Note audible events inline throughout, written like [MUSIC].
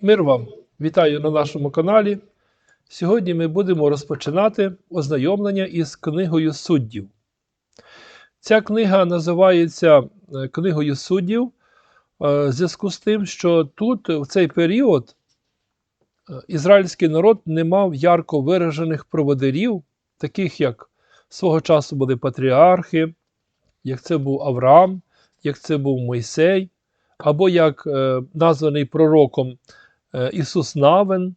Мир вам! Вітаю на нашому каналі. Сьогодні ми будемо розпочинати ознайомлення із книгою суддів. Ця книга називається е, Книгою суддів е, в зв'язку з тим, що тут, в цей період, е, ізраїльський народ не мав ярко виражених проводирів, таких як свого часу були патріархи, як це був Авраам, як це був Мойсей, або як названий пророком Ісус Навин.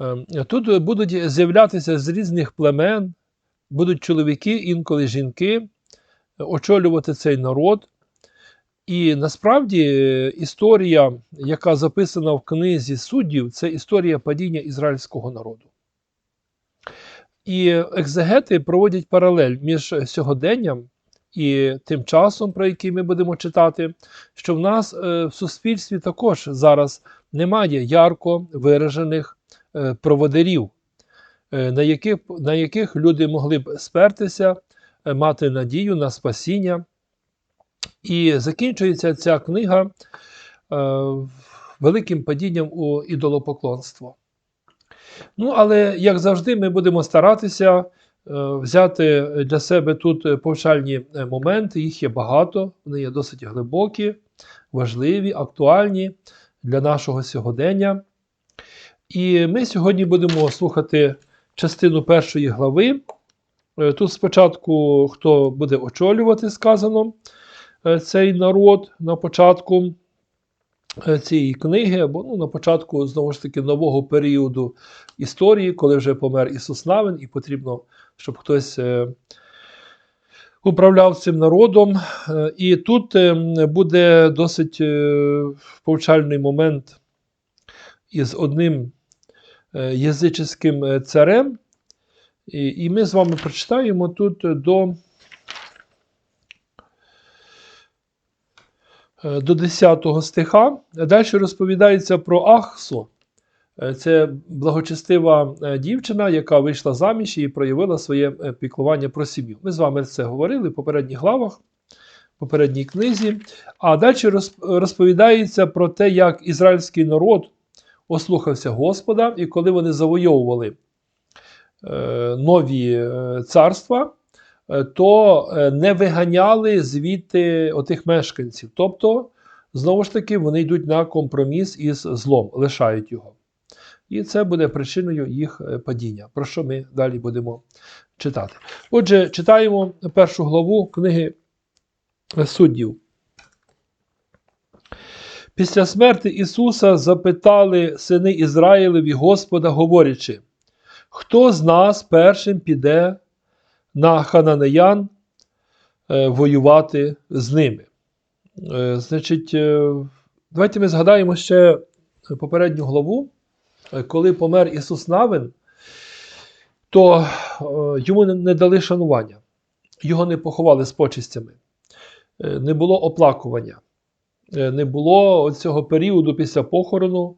Е, Тут будуть з'являтися з різних племен, будуть чоловіки, інколи жінки, е, очолювати цей народ. І насправді е, історія, яка записана в книзі суддів, це історія падіння ізраїльського народу. І екзегети проводять паралель між сьогоденням і тим часом, про який ми будемо читати, що в нас е, в суспільстві також зараз немає ярко виражених е, проводирів, е, на яких, на яких люди могли б спертися, мати надію на спасіння. І закінчується ця книга великим падінням у ідолопоклонство. Ну, але, як завжди, ми будемо старатися взяти для себе тут повчальні е, моменти, їх є багато, вони є досить глибокі, важливі, актуальні для нашого сьогодення. І ми сьогодні будемо слухати частину першої глави. Е, Тут спочатку хто буде очолювати, сказано, е, цей народ на початку е, цієї книги, або ну, на початку знову ж таки нового періоду історії, коли вже помер Ісус Навин, і потрібно, щоб хтось е, управляв цим народом. Е, І тут е, буде досить повчальний момент із одним язичським царем. І, ми з вами прочитаємо тут до. До 10 стиха. Далі розповідається про Ахсу. Е, Це благочестива е, дівчина, яка вийшла заміж і проявила своє е, піклування про сім'ю. Ми з вами це говорили в попередніх главах, в попередній книзі. А далі роз- розповідається про те, як ізраїльський народ ослухався Господа, і коли вони завойовували нові царства, то не виганяли звідти отих мешканців. Тобто, знову ж таки, вони йдуть на компроміс із злом, лишають його. І це буде причиною їх е, падіння, про що ми далі будемо читати. Отже, читаємо першу главу книги суддів. Після смерти Ісуса запитали сини Ізраїлеві Господа, говорячи, хто з нас першим піде на хананеян е, воювати з ними? Е, значить, е, давайте ми згадаємо ще попередню главу. Е, Коли помер Ісус Навин, то е, йому не- дали шанування, його не поховали з почистями, Е, не було оплакування. Не було цього періоду після похорону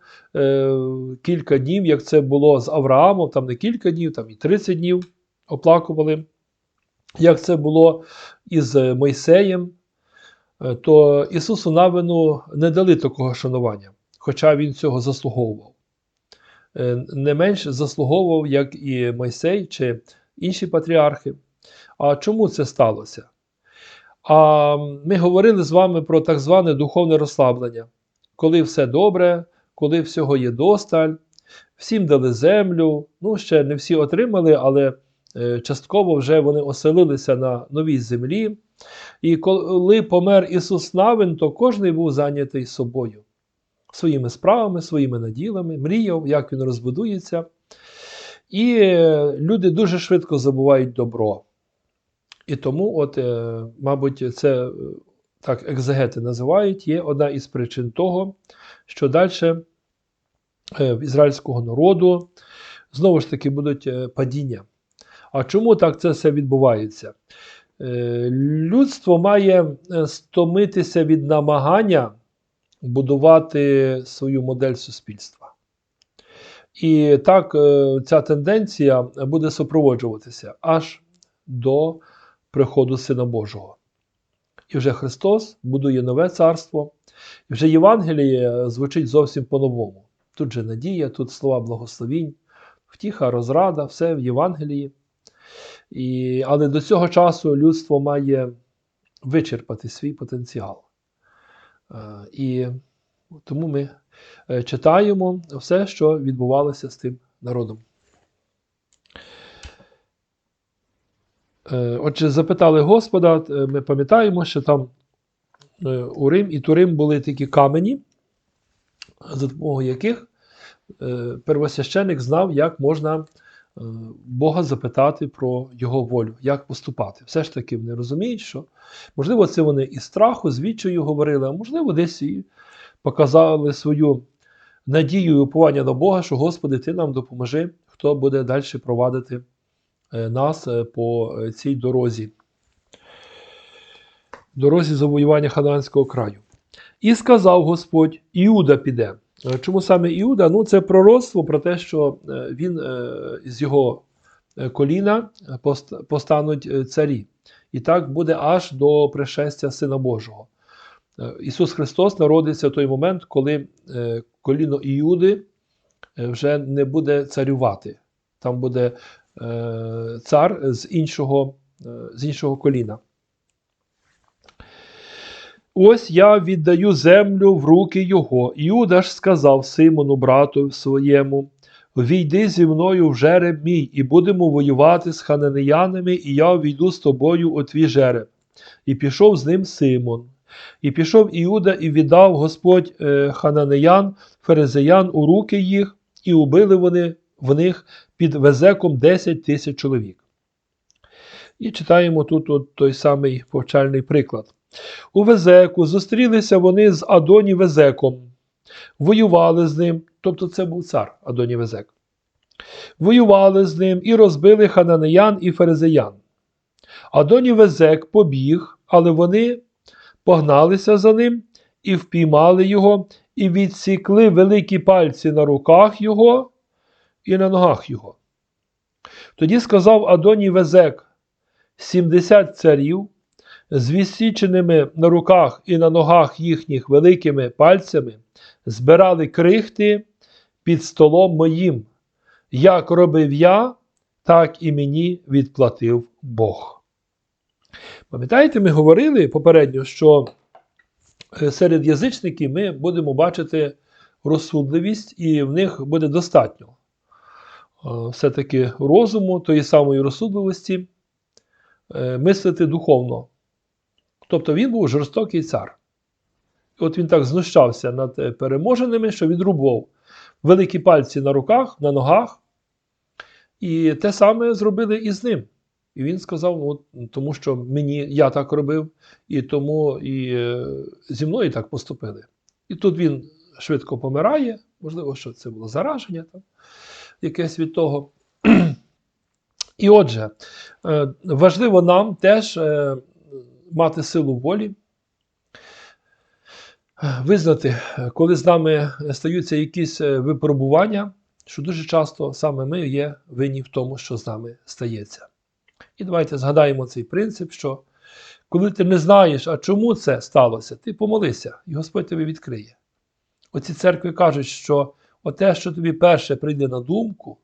кілька днів, як це було з Авраамом, там не кілька днів, там і 30 днів оплакували. Як це було із Мойсеєм, то Ісусу Навину не дали такого шанування, хоча він цього заслуговував. Е, Не менш заслуговував, як і Мойсей чи інші патріархи. А чому це сталося? А ми говорили з вами про так зване духовне розслаблення, коли все добре, коли всього є досталь, всім дали землю. Ну, ще не всі отримали, але е, частково вже вони оселилися на новій землі. І коли помер Ісус Навин, то кожен був зайнятий собою, своїми справами, своїми наділами, мріяв, як він розбудується. І е, люди дуже швидко забувають добро. І тому, от, е, мабуть, це е, так екзегети називають, є одна із причин того, що далі в ізраїльського народу знову ж таки будуть падіння. А чому так це все відбувається? Людство має стомитися від намагання будувати свою модель суспільства. І так е, ця тенденція буде супроводжуватися аж до приходу Сина Божого. І вже Христос будує нове царство, І вже Євангеліє звучить зовсім по-новому. Тут же надія, тут слова благословінь, втіха, розрада, все в Євангелії. І, але до цього часу людство має вичерпати свій потенціал. Е, І тому ми е, читаємо все, що відбувалося з тим народом. Е, Отже, запитали Господа, ми пам'ятаємо, що там у Рим і Турим були такі камені, за допомогою яких первосвященик знав, як можна Бога запитати про його волю, як поступати. Все ж таки вони розуміють, що можливо, це вони із страху, з відчаю говорили, а можливо, десь і показали свою надію і уповання на Бога, що Господи, Ти нам допоможи, хто буде далі провадити е, нас е, по е, цій дорозі. Дорозі завоювання Ханаанського краю. І сказав Господь: Іуда піде. Е, Чому саме Іуда? Ну, це пророцтво про те, що е, він е, з його коліна постануть царі. І так буде аж до пришестя Сина Божого. Ісус Христос народиться в той момент, коли коліно Іуди вже не буде царювати. Там буде цар з іншого, з іншого коліна. Ось я віддаю землю в руки його. Іуда ж сказав Симону, брату своєму: Війди зі мною в жереб мій, і будемо воювати з хананеянами, і я увійду з тобою у твій жереб. І пішов з ним Симон. І пішов Іуда і віддав Господь е, хананеян, ферезеян у руки їх, і убили вони в них під везеком 10 тисяч чоловік. І читаємо тут от той самий повчальний приклад. У Везеку зустрілися вони з Адоні Везеком, воювали з ним, тобто це був цар Адоні Везек. Воювали з ним і розбили хананеян і ферезеян. Адоні Везек побіг, але вони погналися за ним і впіймали його, і відсікли великі пальці на руках його і на ногах його. Тоді сказав Адоній Везек: 70 царів з відсіченими на руках і на ногах їхніх великими пальцями збирали крихти під столом моїм. Як робив я, так і мені відплатив Бог. Пам'ятаєте, ми говорили попередньо, що е, серед язичників ми будемо бачити розсудливість, і в них буде достатньо е, все-таки розуму, тої самої розсудливості, е, мислити духовно. Тобто він був жорстокий цар. І от він так знущався над е, переможеними, що відрубував великі пальці на руках, на ногах. І те саме зробили і з ним. І він сказав: ну, тому що мені я так робив, і тому і е, зі мною так поступили. І тут він швидко помирає, можливо, що це було зараження там, якесь від того. [CLEARS THROAT] І отже, е, важливо нам теж мати силу волі, визнати, коли з нами стаються якісь е, випробування, що дуже часто саме ми є винні в тому, що з нами стається. І давайте згадаємо цей принцип, що коли ти не знаєш, а чому це сталося, ти помолися, і Господь тобі відкриє. Оці церкви кажуть, що те, що тобі перше прийде на думку,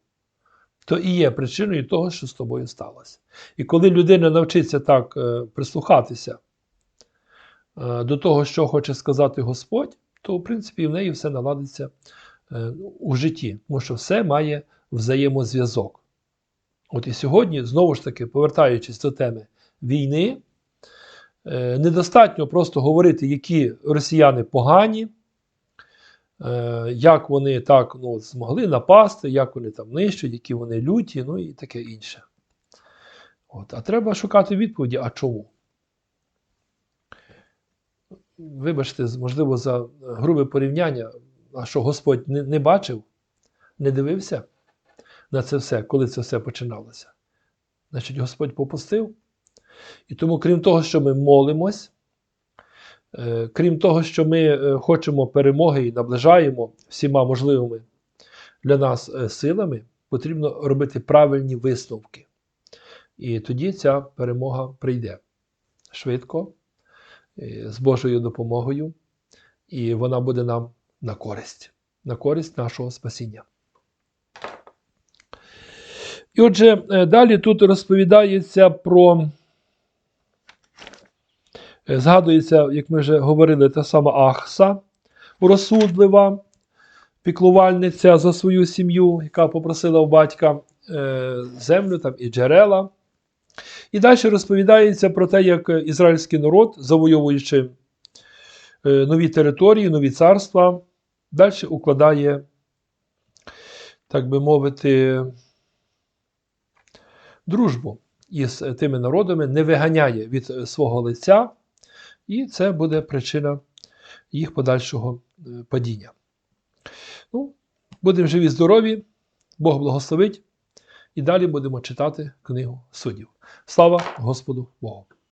то і є причиною того, що з тобою сталося. І коли людина навчиться так е, прислухатися е, до того, що хоче сказати Господь, то в принципі в неї все наладиться е, у житті, тому що все має взаємозв'язок. От і сьогодні, знову ж таки, повертаючись до теми війни, недостатньо просто говорити, які росіяни погані, як вони так ну, змогли напасти, як вони там нищать, які вони люті, ну і таке інше. От. А треба шукати відповіді, а чому? Вибачте, можливо, за грубе порівняння, а що Господь не, не бачив, не дивився на це все, коли це все починалося. Значить, Господь попустив. І тому, крім того, що ми молимось, е, крім того, що ми е, хочемо перемоги і наближаємо всіма можливими для нас е, силами, потрібно робити правильні висновки. І тоді ця перемога прийде швидко, е, з Божою допомогою. і вона буде нам на користь, на користь нашого спасіння. І отже, е, далі тут розповідається про, е, згадується, як ми вже говорили, та сама Ахса, розсудлива піклувальниця за свою сім'ю, яка попросила у батька е, землю там, і джерела. І далі розповідається про те, як ізраїльський народ, завойовуючи е, нові території, нові царства, далі укладає, так би мовити, дружбу із тими народами, не виганяє від е, свого лиця, і це буде причина їх подальшого е, падіння. Ну, будемо живі, здорові, Бог благословить, і далі будемо читати книгу суддів. Слава Господу Богу!